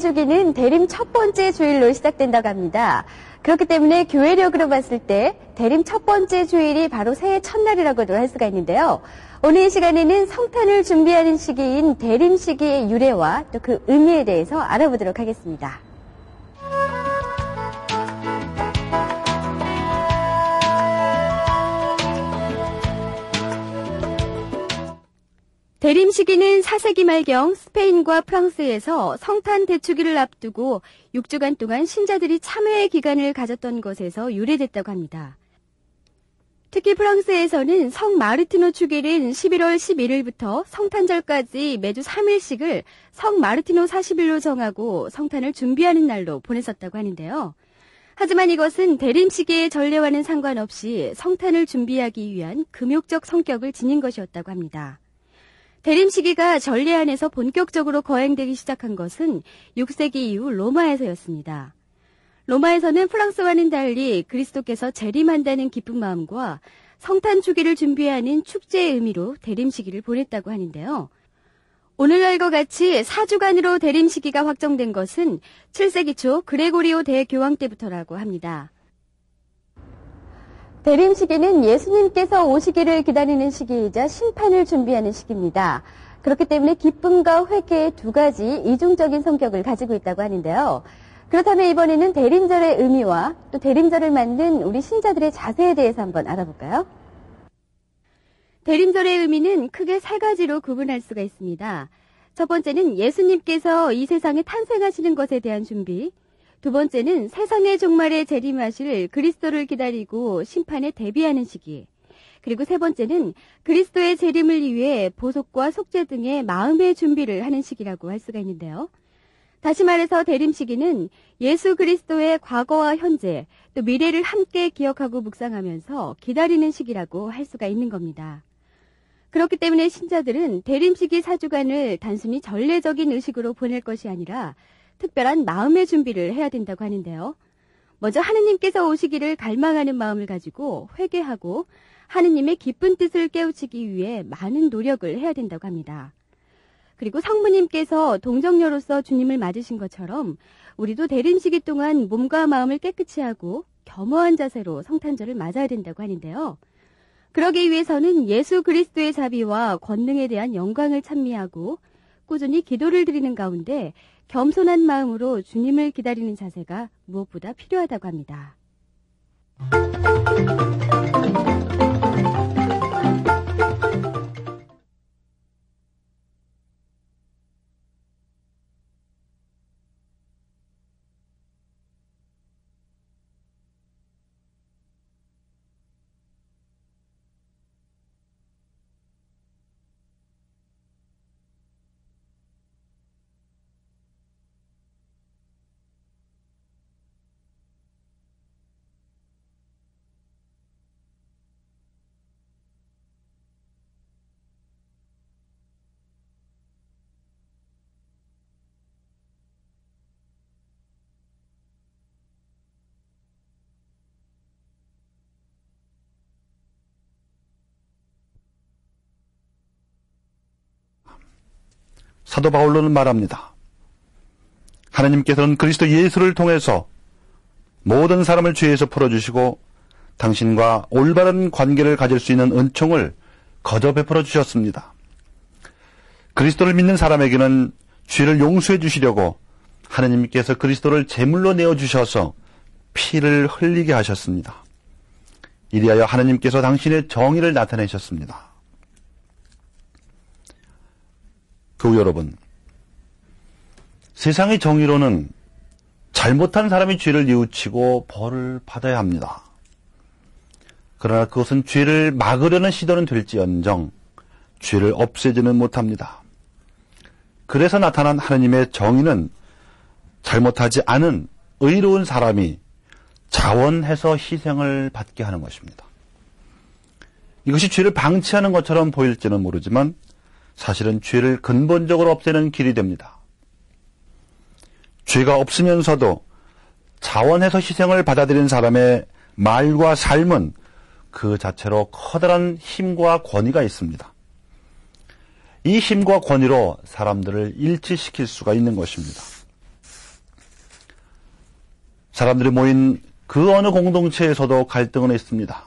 주기는 대림 첫 번째 주일로 시작된다고 합니다. 그렇기 때문에 교회력으로 봤을 때 대림 첫 번째 주일이 바로 새해 첫날이라고도 할 수가 있는데요. 오늘 이 시간에는 성탄을 준비하는 시기인 대림 시기의 유래와 또 그 의미에 대해서 알아보도록 하겠습니다. 대림 시기는 4세기 말경 스페인과 프랑스에서 성탄 대축일을 앞두고 6주간 동안 신자들이 참회의 기간을 가졌던 것에서 유래됐다고 합니다. 특히 프랑스에서는 성 마르티노 축일인 11월 11일부터 성탄절까지 매주 3일씩을 성 마르티노 40일로 정하고 성탄을 준비하는 날로 보냈었다고 하는데요. 하지만 이것은 대림 시기의 전례와는 상관없이 성탄을 준비하기 위한 금욕적 성격을 지닌 것이었다고 합니다. 대림 시기가 전례 안에서 본격적으로 거행되기 시작한 것은 6세기 이후 로마에서였습니다. 로마에서는 프랑스와는 달리 그리스도께서 재림한다는 기쁜 마음과 성탄 주기를 준비하는 축제의 의미로 대림 시기를 보냈다고 하는데요. 오늘날과 같이 4주간으로 대림 시기가 확정된 것은 7세기 초 그레고리오 대교황 때부터라고 합니다. 대림 시기는 예수님께서 오시기를 기다리는 시기이자 심판을 준비하는 시기입니다. 그렇기 때문에 기쁨과 회개의 두 가지 이중적인 성격을 가지고 있다고 하는데요. 그렇다면 이번에는 대림절의 의미와 또 대림절을 만든 우리 신자들의 자세에 대해서 한번 알아볼까요? 대림절의 의미는 크게 세 가지로 구분할 수가 있습니다. 첫 번째는 예수님께서 이 세상에 탄생하시는 것에 대한 준비, 두 번째는 세상의 종말에 재림하실 그리스도를 기다리고 심판에 대비하는 시기. 그리고 세 번째는 그리스도의 재림을 위해 보속과 속죄 등의 마음의 준비를 하는 시기라고 할 수가 있는데요. 다시 말해서 대림 시기는 예수 그리스도의 과거와 현재 또 미래를 함께 기억하고 묵상하면서 기다리는 시기라고 할 수가 있는 겁니다. 그렇기 때문에 신자들은 대림 시기 사주간을 단순히 전례적인 의식으로 보낼 것이 아니라 특별한 마음의 준비를 해야 된다고 하는데요. 먼저 하느님께서 오시기를 갈망하는 마음을 가지고 회개하고 하느님의 기쁜 뜻을 깨우치기 위해 많은 노력을 해야 된다고 합니다. 그리고 성부님께서 동정녀로서 주님을 맞으신 것처럼 우리도 대림 시기 동안 몸과 마음을 깨끗이 하고 겸허한 자세로 성탄절을 맞아야 된다고 하는데요. 그러기 위해서는 예수 그리스도의 자비와 권능에 대한 영광을 찬미하고 꾸준히 기도를 드리는 가운데 겸손한 마음으로 주님을 기다리는 자세가 무엇보다 필요하다고 합니다. 사도 바울로는 말합니다. 하나님께서는 그리스도 예수를 통해서 모든 사람을 죄에서 풀어주시고 당신과 올바른 관계를 가질 수 있는 은총을 거저 베풀어 주셨습니다. 그리스도를 믿는 사람에게는 죄를 용서해 주시려고 하나님께서 그리스도를 제물로 내어 주셔서 피를 흘리게 하셨습니다. 이리하여 하나님께서 당신의 정의를 나타내셨습니다. 교우 여러분, 세상의 정의로는 잘못한 사람이 죄를 뉘우치고 벌을 받아야 합니다. 그러나 그것은 죄를 막으려는 시도는 될지언정 죄를 없애지는 못합니다. 그래서 나타난 하나님의 정의는 잘못하지 않은 의로운 사람이 자원해서 희생을 받게 하는 것입니다. 이것이 죄를 방치하는 것처럼 보일지는 모르지만 사실은 죄를 근본적으로 없애는 길이 됩니다. 죄가 없으면서도 자원해서 희생을 받아들인 사람의 말과 삶은 그 자체로 커다란 힘과 권위가 있습니다. 이 힘과 권위로 사람들을 일치시킬 수가 있는 것입니다. 사람들이 모인 그 어느 공동체에서도 갈등은 있습니다.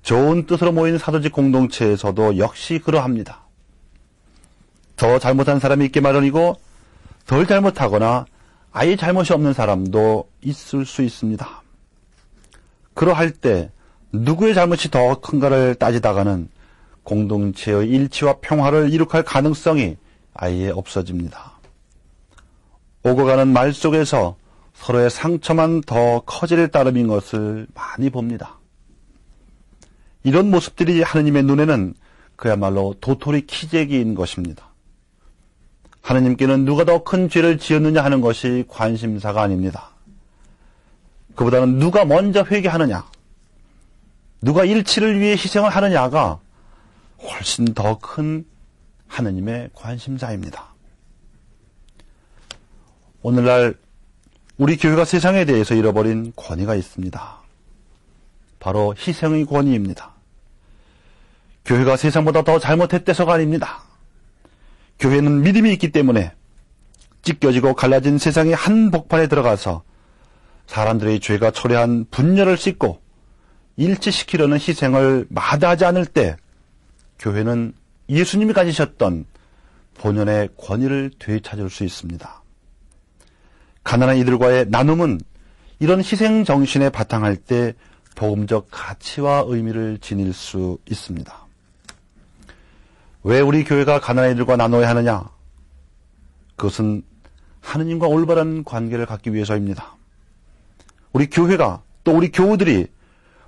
좋은 뜻으로 모인 사도직 공동체에서도 역시 그러합니다. 더 잘못한 사람이 있기 마련이고 덜 잘못하거나 아예 잘못이 없는 사람도 있을 수 있습니다. 그러할 때 누구의 잘못이 더 큰가를 따지다가는 공동체의 일치와 평화를 이룩할 가능성이 아예 없어집니다. 오고 가는 말 속에서 서로의 상처만 더 커질 따름인 것을 많이 봅니다. 이런 모습들이 하느님의 눈에는 그야말로 도토리 키재기인 것입니다. 하느님께는 누가 더 큰 죄를 지었느냐 하는 것이 관심사가 아닙니다. 그보다는 누가 먼저 회개하느냐, 누가 일치를 위해 희생을 하느냐가 훨씬 더 큰 하느님의 관심사입니다. 오늘날 우리 교회가 세상에 대해서 잃어버린 권위가 있습니다. 바로 희생의 권위입니다. 교회가 세상보다 더 잘못했대서가 아닙니다. 교회는 믿음이 있기 때문에 찢겨지고 갈라진 세상의 한 복판에 들어가서 사람들의 죄가 초래한 분열을 씻고 일치시키려는 희생을 마다하지 않을 때 교회는 예수님이 가지셨던 본연의 권위를 되찾을 수 있습니다. 가난한 이들과의 나눔은 이런 희생 정신에 바탕할 때 복음적 가치와 의미를 지닐 수 있습니다. 왜 우리 교회가 가난한 이들과 나눠야 하느냐? 그것은 하느님과 올바른 관계를 갖기 위해서입니다. 우리 교회가 또 우리 교우들이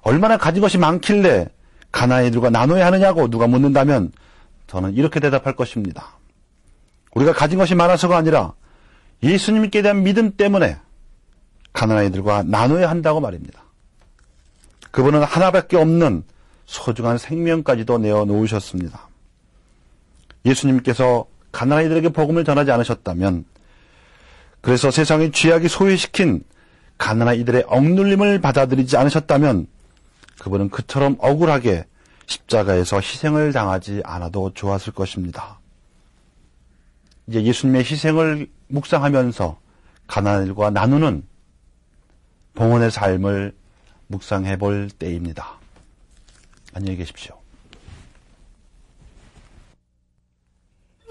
얼마나 가진 것이 많길래 가난한 이들과 나눠야 하느냐고 누가 묻는다면 저는 이렇게 대답할 것입니다. 우리가 가진 것이 많아서가 아니라 예수님께 대한 믿음 때문에 가난한 이들과 나눠야 한다고 말입니다. 그분은 하나밖에 없는 소중한 생명까지도 내어 놓으셨습니다. 예수님께서 가난한 이들에게 복음을 전하지 않으셨다면 그래서 세상의 쥐약이 소외시킨 가난한 이들의 억눌림을 받아들이지 않으셨다면 그분은 그처럼 억울하게 십자가에서 희생을 당하지 않아도 좋았을 것입니다. 이제 예수님의 희생을 묵상하면서 가난한 일과 나누는 봉헌의 삶을 묵상해 볼 때입니다. 안녕히 계십시오.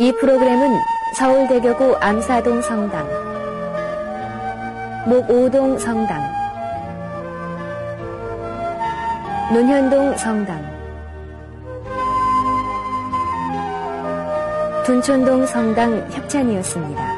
이 프로그램은 서울대교구 암사동 성당, 목오동 성당, 논현동 성당, 둔촌동 성당 협찬이었습니다.